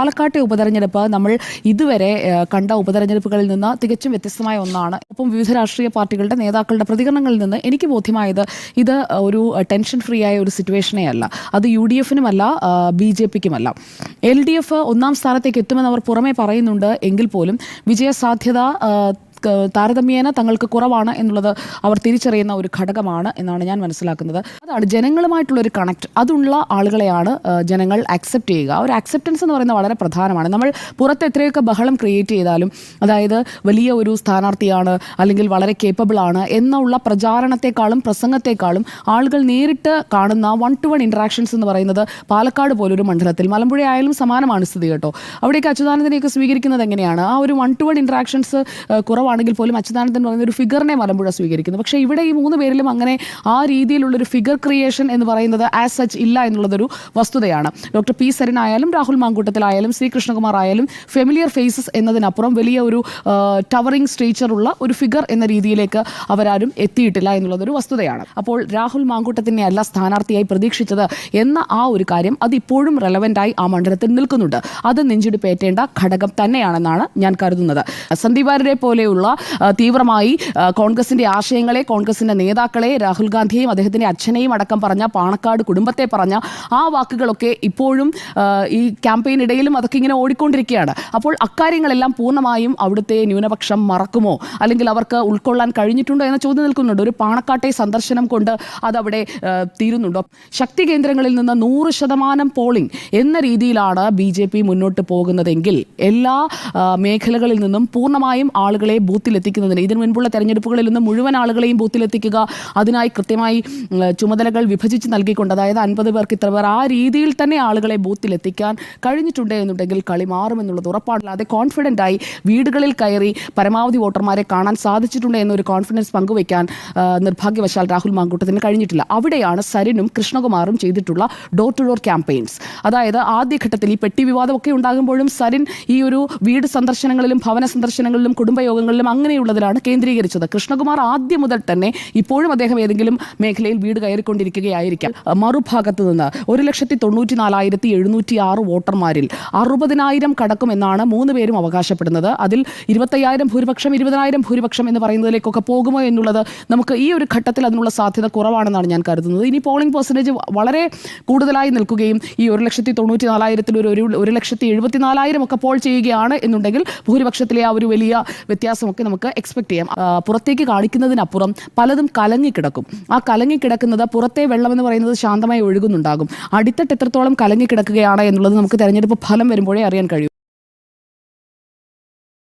പാലക്കാട്ടെ ഉപതെരഞ്ഞെടുപ്പ് നമ്മൾ ഇതുവരെ കണ്ട ഉപതെരഞ്ഞെടുപ്പുകളിൽ നിന്ന് തികച്ചും വ്യത്യസ്തമായ ഒന്നാണ്. ഒപ്പം വിവിധ രാഷ്ട്രീയ പാർട്ടികളുടെ നേതാക്കളുടെ പ്രതികരണങ്ങളിൽ നിന്ന് എനിക്ക് ബോധ്യമായത് ഇത് ഒരു ടെൻഷൻ ഫ്രീ ആയ ഒരു സിറ്റുവേഷനേ അല്ല. അത് യു ഡി എഫിനുമല്ല ബി ജെ പിക്കുമല്ല. എൽ ഡി എഫ് ഒന്നാം സ്ഥാനത്തേക്ക് എത്തുമെന്ന് അവർ പുറമെ പറയുന്നുണ്ട്. എങ്കിൽ പോലും വിജയസാധ്യത താരതമ്യേന തങ്ങൾക്ക് കുറവാണ് എന്നുള്ളത് അവർ തിരിച്ചറിയുന്ന ഒരു ഘടകമാണ് എന്നാണ് ഞാൻ മനസ്സിലാക്കുന്നത്. അതാണ് ജനങ്ങളുമായിട്ടുള്ള ഒരു കണക്ട് അതുള്ള ആളുകളെയാണ് ജനങ്ങൾ അക്സെപ്റ്റ് ചെയ്യുക. ഒരു അക്സെപ്റ്റൻസ് എന്ന് പറയുന്നത് വളരെ പ്രധാനമാണ്. നമ്മൾ പുറത്ത് എത്രയൊക്കെ ബഹളം ക്രിയേറ്റ് ചെയ്താലും അതായത് വലിയ ഒരു സ്ഥാനാർത്ഥിയാണ് അല്ലെങ്കിൽ വളരെ കേപ്പബിൾ ആണ് എന്നുള്ള പ്രചാരണത്തെക്കാളും പ്രസംഗത്തെക്കാളും ആളുകൾ നേരിട്ട് കാണുന്ന വൺ ടു വൺ ഇൻട്രാക്ഷൻസ് എന്ന് പറയുന്നത് പാലക്കാട് പോലൊരു മണ്ഡലത്തിൽ മലമ്പുഴ ആയാലും സമാനമാണ് സ്ഥിതി കേട്ടോ. അവിടേക്ക് അച്യുതാനന്ദനെയൊക്കെ സ്വീകരിക്കുന്നത് എങ്ങനെയാണ്? ആ ഒരു വൺ ടു വൺ ഇൻട്രാക്ഷൻസ് കുറവാണെങ്കിൽ പോലും അച്യുതാനന്ദൻ പറയുന്ന ഒരു ഫിഗറിനെ മലമ്പുഴ സ്വീകരിക്കുന്നു. പക്ഷേ ഇവിടെ ഈ മൂന്ന് പേരിലും അങ്ങനെ ആ രീതിയിലുള്ള ഒരു ഫിഗർ ക്രിയേഷൻ എന്ന് പറയുന്നത് ആസ് സച്ച് ഇല്ല എന്നുള്ളതൊരു വസ്തുതയാണ്. ഡോക്ടർ പി സരൻ ആയാലും രാഹുൽ മാങ്കൂട്ടത്തിലായാലും സി കൃഷ്ണകുമാർ ആയാലും ഫെമിലിയർ ഫേസസ് എന്നതിനപ്പുറം വലിയ ഒരു ടവറിംഗ് സ്ട്രീച്ചറുള്ള ഒരു ഫിഗർ എന്ന രീതിയിലേക്ക് അവരാരും എത്തിയിട്ടില്ല എന്നുള്ളതൊരു വസ്തുതയാണ്. അപ്പോൾ രാഹുൽ മാങ്കൂട്ടത്തിനെ അല്ല സ്ഥാനാർത്ഥിയായി പ്രതീക്ഷിച്ചത് എന്ന ആ ഒരു കാര്യം അതിപ്പോഴും റെലവന്റായി ആ മണ്ഡലത്തിൽ നിൽക്കുന്നുണ്ട്. അത് നെഞ്ചിടിപ്പേറ്റേണ്ട ഘടകം തന്നെയാണെന്നാണ് ഞാൻ കരുതുന്നത്. സന്ദീപാരരെ പോലെ പോലെയുള്ള ആ, തീവ്രമായി കോൺഗ്രസിന്റെ ആശയങ്ങളെ കോൺഗ്രസിന്റെ നേതാക്കളെ രാഹുൽ ഗാന്ധിയെയും അദ്ദേഹത്തിന്റെ അച്ഛനെയും അടക്കം പറഞ്ഞ പാണക്കാട് കുടുംബത്തെ പറഞ്ഞ ആ വാക്കുകളൊക്കെ ഇപ്പോഴും ഈ ക്യാമ്പയിൻ ഇടയിലും അതൊക്കെ ഇങ്ങനെ ഓടിക്കൊണ്ടിരിക്കുകയാണ്. അപ്പോൾ അക്കാര്യങ്ങളെല്ലാം പൂർണമായും അവിടുത്തെ ന്യൂനപക്ഷം മറക്കുമോ? അല്ലെങ്കിൽ അവർക്ക് ഉൾക്കൊള്ളാൻ കഴിഞ്ഞിട്ടുണ്ടോ എന്ന ചോദ്യം നിൽക്കുന്നുണ്ട്. ഒരു പാണക്കാട്ടെ സന്ദർശനം കൊണ്ട് അതവിടെ തീരുന്നുണ്ടോ? ശക്തി കേന്ദ്രങ്ങളിൽ നിന്ന് നൂറ് ശതമാനം പോളിംഗ് എന്ന രീതിയിലാണ് ബി മുന്നോട്ട് പോകുന്നതെങ്കിൽ എല്ലാ മേഖലകളിൽ നിന്നും പൂർണമായും ആളുകളെ ബൂത്തിലെത്തിക്കുന്നതിന്. ഇതിനു മുൻപുള്ള തെരഞ്ഞെടുപ്പുകളിൽ നിന്ന് മുഴുവൻ ആളുകളെയും ബൂത്തിലെത്തിക്കുക. അതിനായി കൃത്യമായി ചുമതലകൾ വിഭജിച്ച് നൽകിക്കൊണ്ട് അതായത് അൻപത് പേർക്ക് ഇത്ര പേർ ആ രീതിയിൽ തന്നെ ആളുകളെ ബൂത്തിലെത്തിക്കാൻ കഴിഞ്ഞിട്ടുണ്ട് എന്നുണ്ടെങ്കിൽ കളി മാറുമെന്നുള്ളത് ഉറപ്പാണല്ലാതെ കോൺഫിഡന്റ് ആയി വീടുകളിൽ കയറി പരമാവധി വോട്ടർമാരെ കാണാൻ സാധിച്ചിട്ടുണ്ട് എന്നൊരു കോൺഫിഡൻസ് പങ്കുവയ്ക്കാൻ നിർഭാഗ്യവശാൽ രാഹുൽ മാങ്കൂട്ടത്തിന് കഴിഞ്ഞിട്ടില്ല. അവിടെയാണ് സരിനും കൃഷ്ണകുമാറും ചെയ്തിട്ടുള്ള ഡോർ ടു ഡോർ ക്യാമ്പയിൻസ് അതായത് ആദ്യഘട്ടത്തിൽ ഈ പെട്ടി വിവാദമൊക്കെ ഉണ്ടാകുമ്പോഴും സരിൻ ഈ ഒരു വീട് സന്ദർശനങ്ങളിലും ഭവന സന്ദർശനങ്ങളിലും കുടുംബയോഗങ്ങളിലും അങ്ങനെയുള്ളതിലാണ് കേന്ദ്രീകരിച്ചത്. കൃഷ്ണകുമാർ ആദ്യം മുതൽ തന്നെ ഇപ്പോഴും അദ്ദേഹം ഏതെങ്കിലും മേഖലയിൽ വീട് കയറിക്കൊണ്ടിരിക്കുകയായിരിക്കാം. മറുഭാഗത്ത് നിന്ന് ഒരു ലക്ഷത്തി തൊണ്ണൂറ്റി നാലായിരത്തി എഴുന്നൂറ്റി ആറ് വോട്ടർമാരിൽ അറുപതിനായിരം കടക്കുമെന്നാണ് മൂന്ന് പേരും അവകാശപ്പെടുന്നത്. അതിൽ ഇരുപത്തയ്യായിരം ഭൂരിപക്ഷം ഇരുപതിനായിരം ഭൂരിപക്ഷം എന്ന് പറയുന്നതിലേക്കൊക്കെ പോകുമോ എന്നുള്ളത് നമുക്ക് ഈ ഒരു ഘട്ടത്തിൽ അതിനുള്ള സാധ്യത കുറവാണെന്നാണ് ഞാൻ കരുതുന്നത്. ഇനി പോളിംഗ് പെർസെന്റേജ് വളരെ കൂടുതലായി നിൽക്കുകയും ഈ ഒരു ലക്ഷത്തി തൊണ്ണൂറ്റി നാലായിരത്തിൽ ഒരു ഒരു ലക്ഷത്തി എഴുപത്തി നാലായിരം ഒക്കെ പോൾ ചെയ്യുകയാണ് എന്നുണ്ടെങ്കിൽ ഭൂരിപക്ഷത്തിലെ ആ ഒരു വലിയ വ്യത്യാസമൊക്കെ നമുക്ക് എക്സ്പെക്ട് ചെയ്യാം. പുറത്തേക്ക് കാണിക്കുന്നതിനപ്പുറം പലതും കലങ്ങിക്കിടക്കും ആ കലങ്ങിക്കിടക്കുന്നത് പുറത്തെ വെള്ളം എന്ന് പറയുന്നത് ശാന്തമായി ഒഴുകുന്നുണ്ടാകും. അടിത്തട്ട് എത്രത്തോളം കലങ്ങിക്കിടക്കുകയാണ് എന്നുള്ളത് നമുക്ക് തെരഞ്ഞെടുപ്പ് ഫലം വരുമ്പോഴേ അറിയാൻ കഴിയും.